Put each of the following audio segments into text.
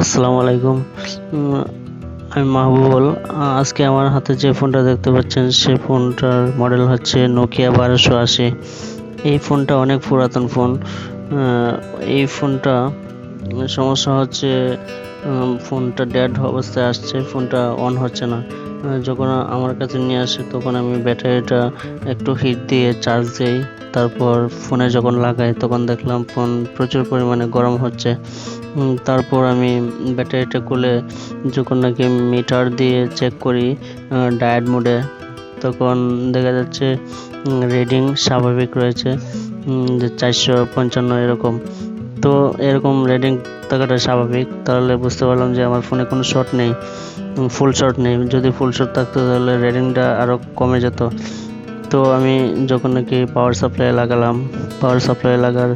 আসসালামু আলাইকুম। আমি মাহবুবুল। আজকে আমার হাতে যে ফোনটা দেখতে পাচ্ছেন, সে ফোনটার মডেল হচ্ছে নোকিয়া বারোশো আশি। এই ফোনটা অনেক পুরাতন ফোন। এই ফোনটা, সমস্যা হচ্ছে ফোনটা ডেড অবস্থায় আসছে, ফোনটা অন হচ্ছে না। যখন আমার কাছে নিয়ে আসে, তখন আমি ব্যাটারিটা একটু হিট দিয়ে চার্জ দিই। তারপর ফোনে যখন লাগাই, তখন দেখলাম ফোন প্রচুর পরিমাণে গরম হচ্ছে। তারপর আমি ব্যাটারিটা খুলে যখন নাকি মিটার দিয়ে চেক করি ডায়েট মোডে তখন দেখা যাচ্ছে রিডিং স্বাভাবিক রয়েছে যে চারশো পঞ্চান্ন এরকম। তো এরকম রিডিং থাকাটা স্বাভাবিক। তাহলে বুঝতে পারলাম যে আমার ফোনে কোনো শর্ট নেই। ফুল শর্ট নেই। যদি ফুল শর্ট থাকতো তাহলে রেডিংটা আরও কমে যেত। তো আমি যখন নাকি পাওয়ার সাপ্লাই লাগালাম পাওয়ার সাপ্লাই লাগার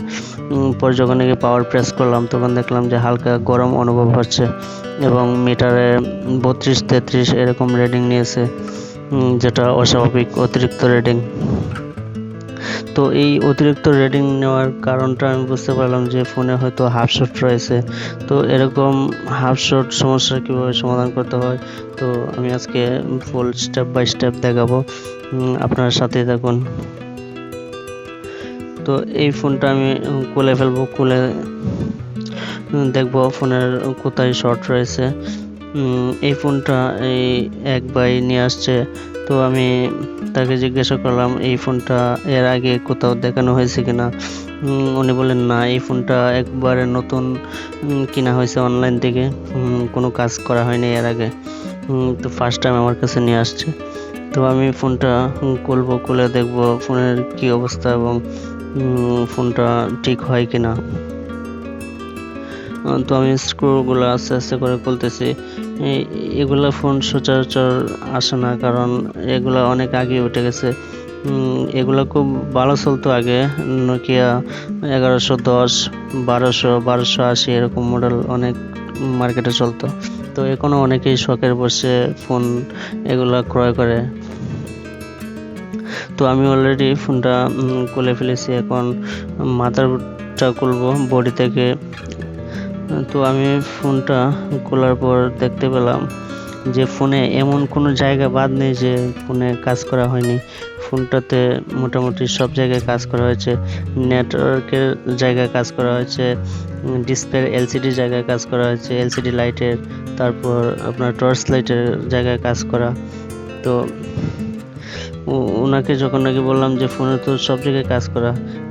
পর যখন নাকি পাওয়ার প্রেস করলাম, তখন দেখলাম যে হালকা গরম অনুভব হচ্ছে এবং মিটারে বত্রিশ তেত্রিশ এরকম রেডিং নিয়েছে যেটা অস্বাভাবিক অতিরিক্ত রিডিং তো এই অতিরিক্ত রেটিং নেওয়ার কারণটা আমি বুঝতে পারলাম যে ফোনে হয়তো হাফ শট রয়েছে। তো এরকম হাফ শট সমস্যা কীভাবে সমাধান করতে হয়? তো আমি আজকে ফুল স্টেপ বাই স্টেপ দেখাবো। আপনার সাথে থাকুন। তো এই ফোনটা আমি খুলে ফেলব, খুলে দেখব ফোনের কোথায় শর্ট রয়েছে। এই ফোনটা এই এক ভাই নিয়ে আসছে। তো আমি তাকে জিজ্ঞাসা করলাম এই ফোনটা এর আগে কোথাও দেখানো হয়েছে কিনা? উনি বলেন না এই ফোনটা একবারে নতুন কিনা হয়েছে অনলাইন থেকে। কোনো কাজ করা হয়নি এর আগে। তো ফার্স্ট টাইম আমার কাছে নিয়ে আসছে। তো আমি ফোনটা খুলবো খুলে দেখব ফোনের কি অবস্থা এবং ফোনটা ঠিক হয় কিনা। আহ, তো আমি স্ক্রুগুলো আস্তে আস্তে করে খুলতেছি। এগুলা ফোন সচরাচর আসে না, কারণ এগুলা অনেক আগে উঠে গেছে। এগুলো খুব ভালো চলতো আগে। নোকিয়া এগারোশো দশ, বারোশো বারোশো আশি এরকম মডেল অনেক মার্কেটে চলতো। তো এখনও অনেকেই শখের বসে ফোন এগুলা ক্রয় করে। তো আমি অলরেডি ফোনটা খুলে ফেলেছি। এখন মাথারটা খুলবো বডি থেকে তো আমি ফোনটা খোলার পর দেখতে পেলাম যে ফোনে এমন কোনো জায়গা বাদ নেই যে ফোনে কাজ করা হয়নি। ফোনটাতে মোটামুটি সব জায়গায় কাজ করা হয়েছে। নেটওয়ার্কের জায়গায় কাজ করা হয়েছে, ডিসপ্লের এলসিডি জায়গায় কাজ করা হয়েছে, এলসিডি লাইটের, তারপর আপনার টর্চ লাইটের জায়গায় কাজ করা। তো ওনাকে যখন নাকি বললাম যে ফোনে তো সব জায়গায় কাজ করা,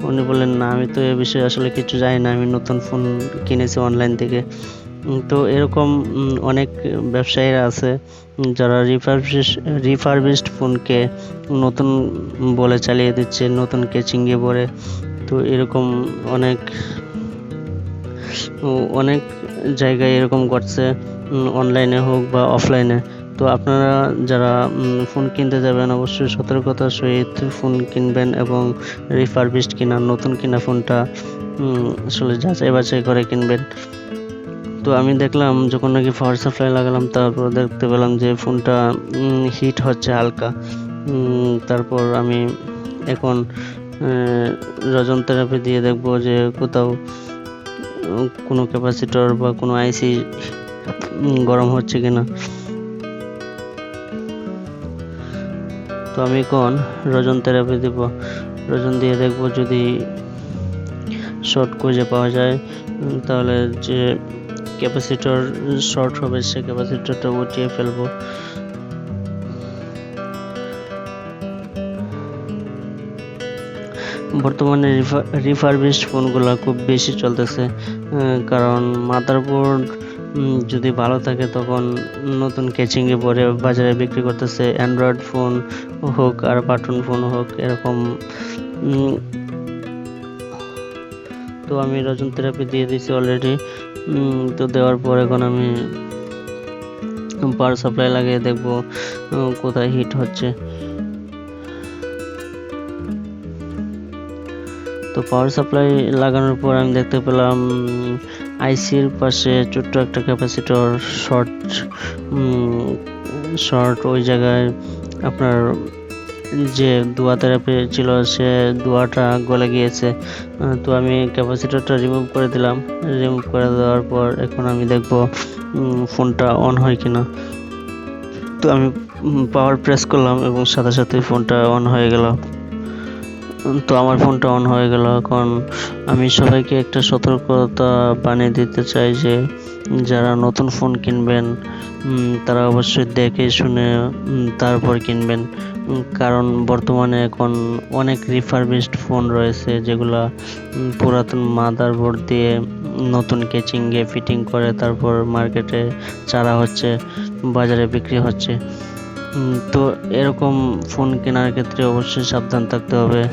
উনি বললেন, না, আমি তো এ বিষয়ে আসলে কিছু জানি না, আমি নতুন ফোন কিনেছি অনলাইন থেকে। তো এরকম অনেক ব্যবসায়ীরা আছে যারা রিফারবিশ রিফারবিশড ফোনকে নতুন বলে চালিয়ে দিচ্ছে, নতুন কেচিংয়ে পরে তো এরকম অনেক অনেক জায়গায় এরকম ঘটছে অনলাইনে হোক বা অফলাইনে তো আপনারা যারা ফোন কিনতে যাবেন, অবশ্যই সতর্কতার সহিত ফোন কিনবেন এবং রিফারবিশড কিনা, নতুন কিনা ফোনটা আসলে যাচাই বাছাই করে কিনবেন। তো আমি দেখলাম যখন নাকি পাওয়ার সাপ্লাই লাগালাম, তারপর দেখতে পেলাম যে ফোনটা হিট হচ্ছে হালকা। তারপর আমি এখন রজন থেরাপি দিয়ে দেখব যে কোথাও, কোনো ক্যাপাসিটর বা কোনো আইসি গরম হচ্ছে কিনা। তো আমি এখন রজন থেরাপি দেব। রজন দিয়ে দেখব যদি শর্ট খুঁজে পাওয়া যায় তাহলে যে ক্যাপাসিটর শর্ট হবে, সে ক্যাপাসিটরটা উঠিয়ে ফেলব। বর্তমানে রিফারবিশড ফোনগুলো খুব বেশি চলতেছে কারণ মাদারবোর্ড যদি ভালো থাকে তখন নতুন ক্যাচিংয়ে পরে বাজারে বিক্রি করতেছে অ্যান্ড্রয়েড ফোন হোক আর বাটন ফোন হোক, এরকম তো আমি রজন থেরাপি দিয়ে দিয়েছি অলরেডি তো দেওয়ার পর এখন আমি পাওয়ার সাপ্লাই লাগিয়ে দেখব কোথায় হিট হচ্ছে। তো পাওয়ার সাপ্লাই লাগানোর পর আমি দেখতে পেলাম আইসির পাশে ছোট্ট একটা ক্যাপাসিটর, শর্ট শর্ট ওই জায়গায় আপনার যে দোয়া থেরাপি ছিল সে দোয়াটা গলে গিয়েছে। তো আমি ক্যাপাসিটারটা রিমুভ করে দিলাম। রিমুভ করে দেওয়ার পর এখন আমি দেখব ফোনটা অন হয় কিনা। তো আমি পাওয়ার প্রেস করলাম এবং সাথে সাথে ফোনটা অন হয়ে গেল। তো আমার ফোনটা অন হয়ে গেল। এখন আমি সবাইকে একটা সতর্কতা বানিয়ে দিতে চাই যে, যারা নতুন ফোন কিনবেন তারা অবশ্যই দেখে শুনে তারপর কিনবেন। কারণ বর্তমানে এখন অনেক রিফারবিশড ফোন রয়েছে যেগুলা পুরাতন মাদার বোর্ড দিয়ে নতুন কেচিংয়ে ফিটিং করে তারপর মার্কেটে চারা হচ্ছে, বাজারে বিক্রি হচ্ছে। তো এরকম ফোন কেনার ক্ষেত্রে অবশ্যই সাবধান থাকতে হবে।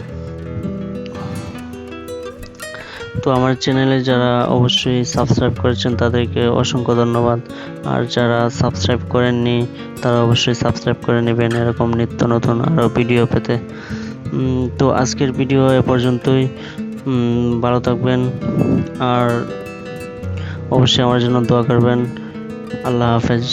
তো আমার চ্যানেলে যারা অবশ্যই সাবস্ক্রাইব করেছেন, তাদেরকে অসংখ্য ধন্যবাদ। আর যারা সাবস্ক্রাইব করেননি, তারা অবশ্যই সাবস্ক্রাইব করে নেবেন এরকম নিত্য নতুন আরও ভিডিও পেতে। তো আজকের ভিডিও এ পর্যন্তই। ভালো থাকবেন। আর অবশ্যই আমার জন্য দোয়া করবেন। আল্লাহ হাফেজ।